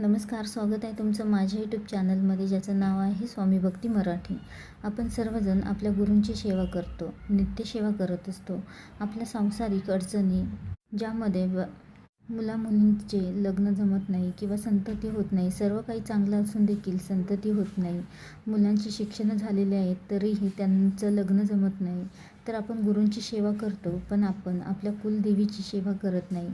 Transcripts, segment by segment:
नमस्कार स्वागत आहे तुमचं माझ्या यूट्यूब चॅनलमध्ये ज्याचं नाव आहे स्वामी भक्ती मराठी. आपण सर्वजण आपल्या गुरूंची सेवा करतो नित्यसेवा करत असतो. आपल्या सांसारिक अडचणी ज्यामध्ये व मुलामुलींचे लग्न जमत नाही किंवा संतती होत नाही सर्व काही चांगलं असून देखील संतती होत नाही. मुलांची शिक्षणं झालेले आहेत तरीही त्यांचं लग्न जमत नाही. तर आपण गुरूंची सेवा करतो पण आपण आपल्या कुलदेवीची सेवा करत नाही.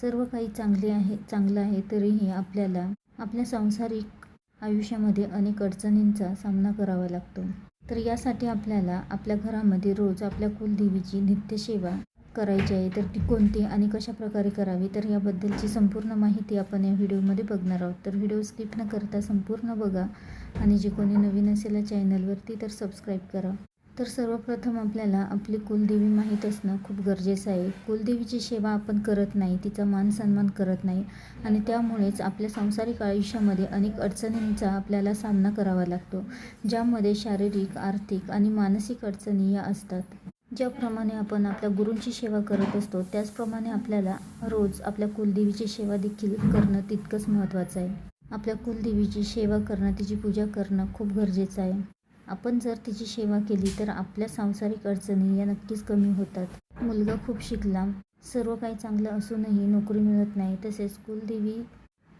सर्व काही चांगले आहे चांगलं आहे तरीही आपल्याला आपल्या सांसारिक आयुष्यामध्ये अनेक अडचणींचा सामना करावा लागतो. तर यासाठी आपल्याला आपल्या घरामध्ये रोज आपल्या कुलदेवीची नित्यसेवा करायची आहे. तर ती कोणती आणि कशा प्रकारे करावी? तर याबद्दलची संपूर्ण माहिती आपण या व्हिडिओमध्ये बघणार आहोत. तर व्हिडिओ स्किप न करता संपूर्ण बघा. आणि जे कोणी नवीन असेल चॅनलवरती तर सबस्क्राईब करा. तर सर्वप्रथम आपल्याला आपली कुलदेवी माहीत असणं खूप गरजेचं आहे. कुलदेवीची सेवा आपण करत नाही तिचा मान सन्मान करत नाही आणि त्यामुळेच आपल्या सांसारिक आयुष्यामध्ये अनेक अडचणींचा आपल्याला सामना करावा लागतो ज्यामध्ये शारीरिक आर्थिक आणि मानसिक अडचणी या असतात. ज्याप्रमाणे आपण आपल्या गुरूंची सेवा करत असतो त्याचप्रमाणे आपल्याला रोज आपल्या कुलदेवीची सेवा देखील करणं तितकंच महत्त्वाचं आहे. आपल्या कुलदेवीची सेवा करणं तिची पूजा करणं खूप गरजेचं आहे. आपण जर तिची सेवा केली तर आपल्या सांसारिक अडचणी या नक्कीच कमी होतात. मुलगा खूप शिकला. सर्व काही चांगलं असूनही नोकरी मिळत नाही. तसेच कुलदेवी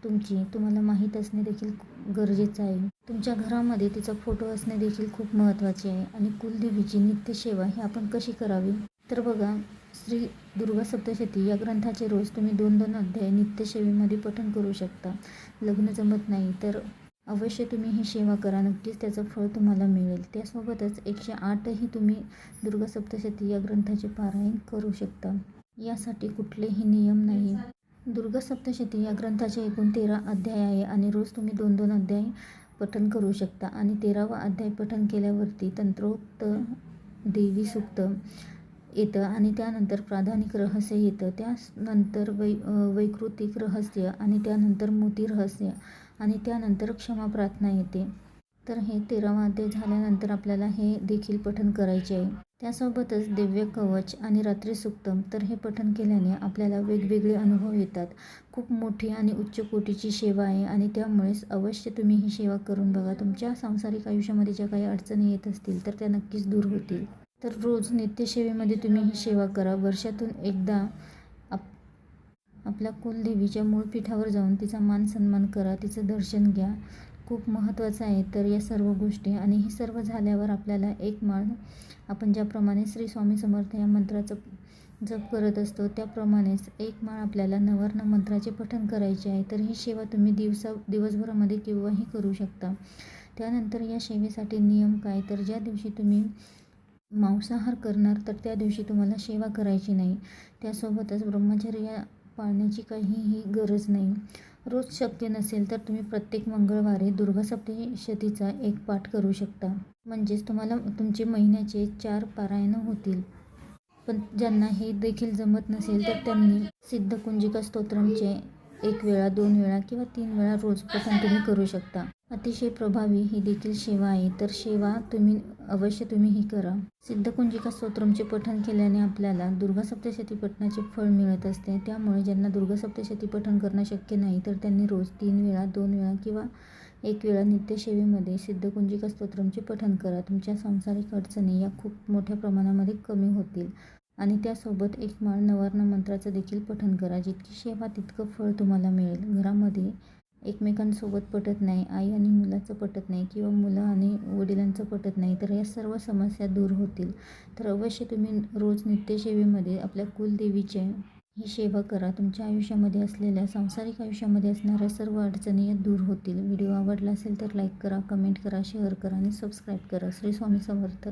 तुमची तुम्हाला माहीत असणे देखील गरजेचं आहे. तुमच्या घरामध्ये तिचा फोटो असणे देखील खूप महत्त्वाचे आहे. आणि कुलदेवीची नित्यसेवा ही आपण कशी करावी? तर बघा श्री दुर्गा सप्तशती या ग्रंथाचे रोज तुम्ही दोन दोन अध्याय नित्यसेवेमध्ये पठण करू शकता. लग्न जमत नाही तर अवश्य तुम्ही ही सेवा करा. नक्कीच त्याचं फळ तुम्हाला मिळेल. त्यासोबतच एकशे आठही तुम्ही दुर्गा सप्तशती या ग्रंथाचे पारायण करू शकता. यासाठी कुठलेही नियम नाही. दुर्गा सप्तशती या ग्रंथाचे एकूण तेरा अध्याय आहे आणि रोज तुम्ही दोन दोन अध्याय पठन करू शकता आणि तेरावा अध्याय पठन केल्यावरती तंत्रोक्त देवी सुक्त येतं आणि त्यानंतर प्राधानिक रहस्य येतं. त्यानंतर वै वैकृतिक रहस्य आणि त्यानंतर मोती रहस्य आणि त्यानंतर क्षमा प्रार्थना येते. तर हे तेरावा अध्याय झाल्यानंतर आपल्याला हे देखील पठन करायचे आहे. त्यासोबतच दिव्य कवच आणि रात्री सुक्तम तर हे पठन केल्याने आपल्याला वेगवेगळे अनुभव येतात. खूप मोठी आणि उच्च कोटीची सेवा आहे आणि त्यामुळेच अवश्य तुम्ही ही सेवा करून बघा. तुमच्या सांसारिक आयुष्यामध्ये ज्या काही अडचणी येत असतील तर त्या नक्कीच दूर होतील. तर रोज नित्यसेवेमध्ये तुम्ही ही सेवा करा. वर्षातून एकदा आपल्या कुलदेवीच्या मूळ पीठावर जाऊन तिचा मान सन्मान करा तिचं दर्शन घ्या. खूप महत्त्वाचं आहे. तर या सर्व गोष्टी आणि हे सर्व झाल्यावर आपल्याला एक माळ आपण ज्याप्रमाणे श्री स्वामी समर्थ या मंत्राचं जप करत असतो त्याप्रमाणेच एक माळ आपल्याला नवर्ण मंत्राचे पठण करायचे आहे. तर ही सेवा तुम्ही दिवसा दिवसभरामध्ये केव्हाही करू शकता. त्यानंतर या सेवेसाठी नियम काय? तर ज्या दिवशी तुम्ही मांसाहार करणार तर त्या दिवशी तुम्हाला सेवा करायची नाही. त्यासोबतच ब्रह्मचर्य पाळण्याची काहीही गरज नाही. रोज शक्य नसेल तर तुम्ही प्रत्येक मंगळवारी दुर्गा सप्तशतीचा एक पाठ करू शकता. म्हणजेच तुम्हाला तुमचे महिन्याचे चार पारायणं होतील. पण ज्यांना हे देखील जमत नसेल तर त्यांनी सिद्धकुंजिका स्तोत्रमचे एक वेळा दोन वेळा किंवा तीन वेळा रोज पठण तुम्ही करू शकता. अतिशय प्रभावी ही देखील सेवा आहे. तर सेवा तुम्ही अवश्य तुम्ही ही करा. सिद्धकुंजिका स्तोत्रमचे पठण केल्याने आपल्याला दुर्गा सप्तशती पठणाचे फळ मिळत असते. त्यामुळे ज्यांना दुर्गा सप्तशती पठण करणं शक्य नाही तर त्यांनी रोज तीन वेळा दोन वेळा किंवा एक वेळा नित्यसेवेमध्ये सिद्धकुंजिका स्तोत्रमचे पठण करा. तुमच्या सांसारिक अडचणी या खूप मोठ्या प्रमाणामध्ये कमी होतील. आणि त्यासोबत एक माळ नवर्ण मंत्राचं देखील पठण करा. जितकी सेवा तितकं फळ तुम्हाला मिळेल. घरामध्ये एकमेकांसोबत पटत नाही आई आणि मुलाचं पटत नाही किंवा मुलं आणि वडिलांचं पटत नाही तर या सर्व समस्या दूर होतील. तर अवश्य तुम्ही रोज नित्यसेवेमध्ये आपल्या कुलदेवीचे ही सेवा करा. तुमच्या आयुष्यामध्ये असलेल्या सांसारिक आयुष्यामध्ये असणाऱ्या सर्व अडचणी या दूर होतील. व्हिडिओ आवडला असेल तर लाईक करा कमेंट करा शेअर करा आणि सबस्क्राईब करा. श्री स्वामी समर्थ.